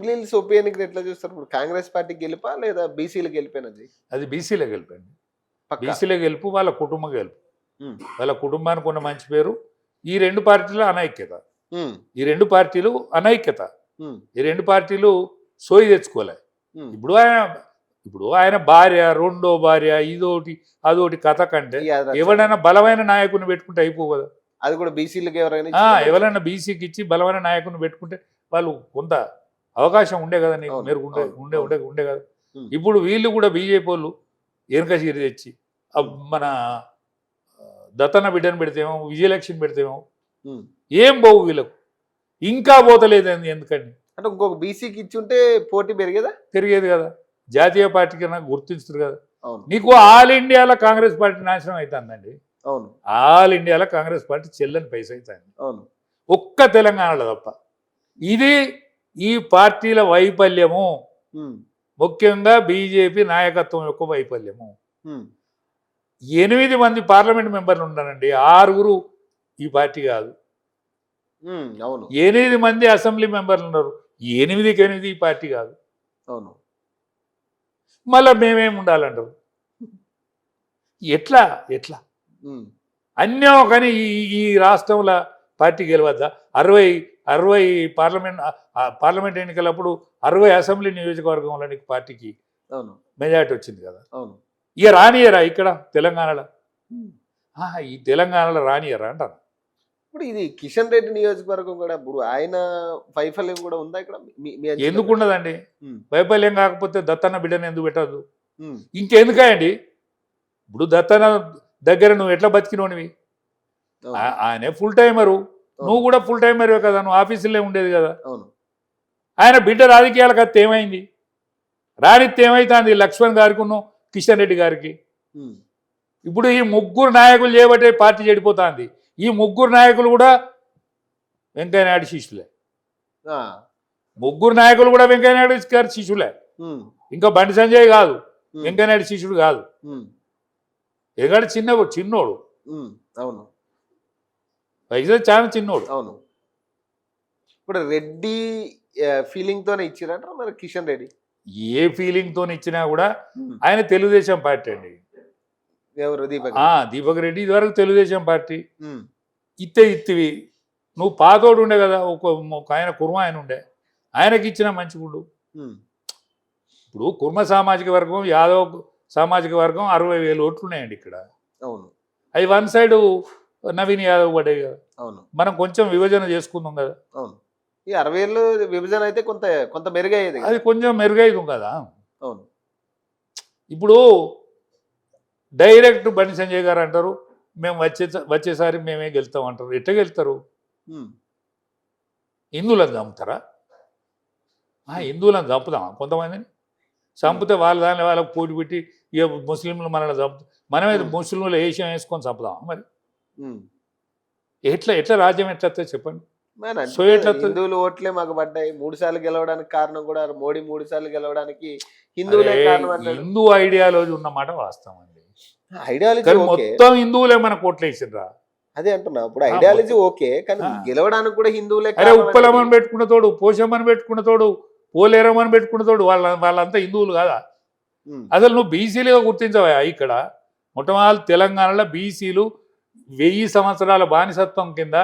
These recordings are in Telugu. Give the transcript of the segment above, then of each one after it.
జూబ్లీహిల్స్ ఉప ఎట్లా చూస్తారు? ఇప్పుడు కాంగ్రెస్ పార్టీ గెలుపా లేదా బీసీలు గెలిపోయినది అది బీసీలో గెలిపండి బీసీలో గెలుపు వాళ్ళ కుటుంబ గెలుపు. వాళ్ళ కుటుంబానికి ఉన్న మంచి పేరు ఈ రెండు పార్టీల అనైక్యత ఈ రెండు పార్టీలు అనైక్యత ఈ రెండు పార్టీలు సోయి తెచ్చుకోలే. ఇప్పుడు ఆయన ఇప్పుడు ఆయన భార్య రెండో భార్య ఇదోటి అదోటి కథ కంటే ఎవరైనా బలమైన నాయకుని పెట్టుకుంటే అయిపో కదా. అది కూడా బీసీలకు ఎవరైనా? ఎవరైనా బీసీకి ఇచ్చి బలమైన నాయకుని పెట్టుకుంటే వాళ్ళు కొంత అవకాశం ఉండే కదా నీకు? మెరుగు ఉండే ఉండే ఉండే ఉండే కదా. ఇప్పుడు వీళ్ళు కూడా బీజేపీ వాళ్ళు ఎనక చీరి తెచ్చి మన దత్తన బిడ్డను పెడితేమో విజయలక్ష్మి పెడితేమో. ఏం పోవు వీళ్ళకు? ఇంకా పోతలేదు ఎందుకండి? అంటే ఇంకొక బీసీకి ఇచ్చి ఉంటే పోటీ పెరిగేదా? తిరిగేది కదా. జాతీయ పార్టీకి నాకు గుర్తించుతారు కదా. నీకు ఆల్ ఇండియాలో కాంగ్రెస్ పార్టీ నాశనం అవుతుందండి అవును. ఆల్ ఇండియాలో కాంగ్రెస్ పార్టీ చెల్లని పైస అవుతుంది అవును. ఒక్క తెలంగాణలో తప్ప. ఇది ఈ పార్టీల వైఫల్యము. ముఖ్యంగా బీజేపీ నాయకత్వం యొక్క వైఫల్యము. ఎనిమిది మంది పార్లమెంట్ మెంబర్లు ఉన్నారండి. ఆరుగురు ఈ పార్టీ కాదు. అవును. ఎనిమిది మంది అసెంబ్లీ మెంబర్లు ఉన్నారు. ఎనిమిదికి ఎనిమిది ఈ పార్టీ కాదు. అవును. మళ్ళీ మేమేం ఉండాలంటారు? ఎట్లా? ఎట్లా. అన్యం కానీ ఈ ఈ రాష్ట్రంలో పార్టీ గెలవద్దా? అరవై అరవై పార్లమెంట్ పార్లమెంట్ ఎన్నికలప్పుడు అరవై అసెంబ్లీ నియోజకవర్గంలో నీకు పార్టీకి అవును. మెజార్టీ వచ్చింది కదా? అవును. ఇక రానియరా ఇక్కడ తెలంగాణలో? ఈ తెలంగాణలో రానియరా అంటారు. ఇప్పుడు ఇది కిషన్ రెడ్డి నియోజకవర్గం కూడా ఇప్పుడు ఆయన వైఫల్యం కూడా ఉందా ఇక్కడ? ఎందుకు ఉండదండి. వైఫల్యం కాకపోతే దత్తన్న బిడ్డను ఎందుకు పెట్టద్దు. ఇంకెందుకండి ఇప్పుడు దత్తన్న దగ్గర నువ్వు ఎట్లా బతికినోనివి? ఆయనే ఫుల్ టైమరు నువ్వు కూడా ఫుల్ టైమరే కదా నువ్వు ఆఫీసులో ఉండేది కదా అవును ఆయన బిడ్డ రాజకీయాలకు అత్తే ఏమైంది రానిత్తే ఏమైతుంది లక్ష్మణ్ గారికి ఉన్ను కిషన్ రెడ్డి గారికి. ఇప్పుడు ఈ ముగ్గురు నాయకులు చేయబట్టే పార్టీ చెడిపోతుంది ఈ ముగ్గురు నాయకులు కూడా వెంకయ్యనాయుడు శిష్యులే. ముగ్గురు నాయకులు కూడా వెంకయ్యనాయుడు గారి శిష్యులే. ఇంకా బండి సంజయ్ కాదు. వెంకయ్యనాయుడు శిష్యుడు కాదు. ఎందుకంటే చిన్న చిన్నోడు. అవును వయసులో చాలా చిన్నోడు. అవును. ఇప్పుడు రెడ్డి ఫీలింగ్ తోనే ఇచ్చిరంటారా మరి కిషన్ రెడ్డి? ఏ ఫీలింగ్తో ఇచ్చినా కూడా. ఆయన తెలుగుదేశం పార్టీ అండి. ఎవరు? దీపక్ ఆ దీపక్ రెడ్డి ఇదివరకు తెలుగుదేశం పార్టీ. ఇత్తే ఇత్తివి. నువ్వు పాతోడు ఉండే కదా ఒక ఒక ఆయన కుర్మ ఆయన ఉండే. ఆయనకి ఇచ్చిన మంచిగుండు ఉం. ఇప్పుడు కుర్మ సామాజిక వర్గం యాదవ్ సామాజిక వర్గం అరవై వేలు ఓట్లు ఉన్నాయండి ఇక్కడ. అవును. అవి వన్ సైడ్ నవీన్ యాదవ్ పడ్డాయి కదా. అవును. మనం కొంచెం విభజన చేసుకుందాం కదా. అవును. ఈ అరవై ఏళ్ళు విభజన అయితే కొంత కొంత మెరుగయ్యేది. అది కొంచెం మెరుగైదు కదా. అవును. ఇప్పుడు డైరెక్ట్ బండి సంజయ్ గారు అంటారు మేము వచ్చే వచ్చేసారి మేమే గెలుస్తాం అంటారు. ఎట్లా గెలుస్తారు? ఉం. హిందువులను చంపుతారా? హిందువులను చంపుదామా? కొంతమందిని? చంపితే వాళ్ళ దాని వాళ్ళకి పోటీ పెట్టి ఇక ముస్లింలు మనల్ని చంపు మనమే. ముస్లింలు ఏషియం వేసుకొని చంపుదామా మరి. ఎట్లా ఎట్లా రాజ్యం ఎట్లా చెప్పండి? హిందువులు ఓట్లే మాకు పడ్డాయి. మూడు సార్లు గెలవడానికి కారణం కూడా మోడీ మూడు సార్లు గెలవడానికి హిందువులే కారణం హిందూ ఐడియాలజీ ఉన్నమాట వాస్తవం అండి ఐడియాలజీ మొత్తం హిందువులే మన కోట్లేసిండ్రా అదే అంటున్నా ఇప్పుడు ఐడియాలజీ ఓకే కానీ. గెలవడానికి కూడా హిందువులే అరే ఉప్పలమని. పెట్టుకున్న తోడు పోషమ్మని పెట్టుకున్న తోడు పోలేరమని పెట్టుకున్న తోడు వాళ్ళ వాళ్ళంతా హిందువులు కాదా. అసలు నువ్వు బీసీలుగా గుర్తించవా ఇక్కడ. మొట్టమొదటి తెలంగాణలో బీసీలు వెయ్యి సంవత్సరాల బానిసత్వం కింద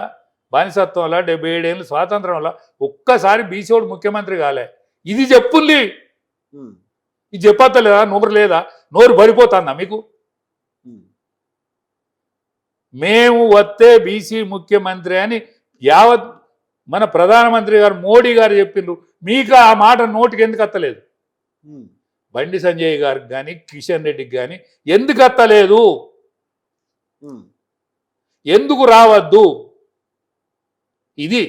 బానిసత్వంలో డెబ్బై ఏడేళ్ళు స్వాతంత్రంలో ఒక్కసారి బీసీవాడు ముఖ్యమంత్రి కాలే ఇది చెప్పుంది. ఇది చెప్పత్తలేదా నోరు లేదా నోరు పడిపోతుందా మీకు. మేము వస్తే బీసీ ముఖ్యమంత్రి అని యావత్ మన ప్రధానమంత్రి గారు మోడీ గారు చెప్పిండ్రు మీకు ఆ మాట నోటికి ఎందుకు అత్తలేదు. బండి సంజయ్ గారికి కానీ కిషన్ రెడ్డికి కానీ ఎందుకు అత్తలేదు. ఎందుకు రావద్దు? ఇది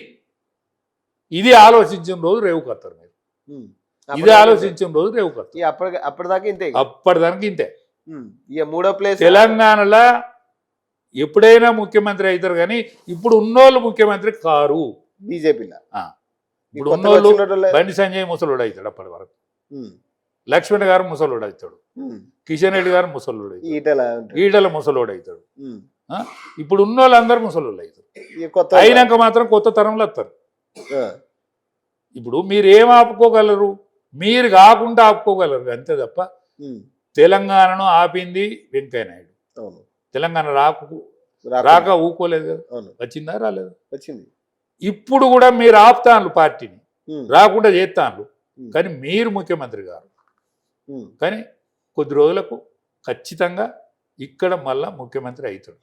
ఇది ఆలోచించిన రోజు రేవుకొత్తారు మీరు. ఉం. ఇది ఆలోచించిన రోజు రేవుకొత్తారు ఇక అప్పటి అప్పటిదాకా ఇంతే. అప్పటిదానికి ఇంతే. మూడో ప్లేస్ తెలంగాణలో ఎప్పుడైనా ముఖ్యమంత్రి అవుతారు కానీ ఇప్పుడు ఉన్నోళ్ళు ముఖ్యమంత్రి కారు. బీజేపీలో. ఇప్పుడు ఉన్నోళ్ళు బండి సంజయ్ ముసలుడు అవుతాడు అప్పటి వరకు. లక్ష్మణ్ గారు ముసలుడు అవుతాడు. కిషన్ రెడ్డి గారు ముసలుడు ఈటల. ఈటల ముసలోడు అవుతాడు. ఇప్పుడు ఉన్న వాళ్ళందరూ ముసలోళ్ళు అవుతారు అయినాక మాత్రం కొత్త తరంలో వస్తారు. ఇప్పుడు మీరు ఏం ఆపుకోగలరు? మీరు కాకుండా ఆపుకోగలరు. అంతే తప్ప తెలంగాణను ఆపింది వెంకయ్య నాయుడు. అవును. తెలంగాణ రాకు రాక- ఊకోలేదు కదా. వచ్చిందా? రాలేదు? వచ్చింది. ఇప్పుడు కూడా మీరు ఆపుతాన్లు పార్టీని. రాకుండా చేస్తాన్లు. ఉమ్, కానీ మీరు ముఖ్యమంత్రి గారు. కానీ కొద్ది రోజులకు ఖచ్చితంగా ఇక్కడ మళ్ళా ముఖ్యమంత్రి అవుతాడు.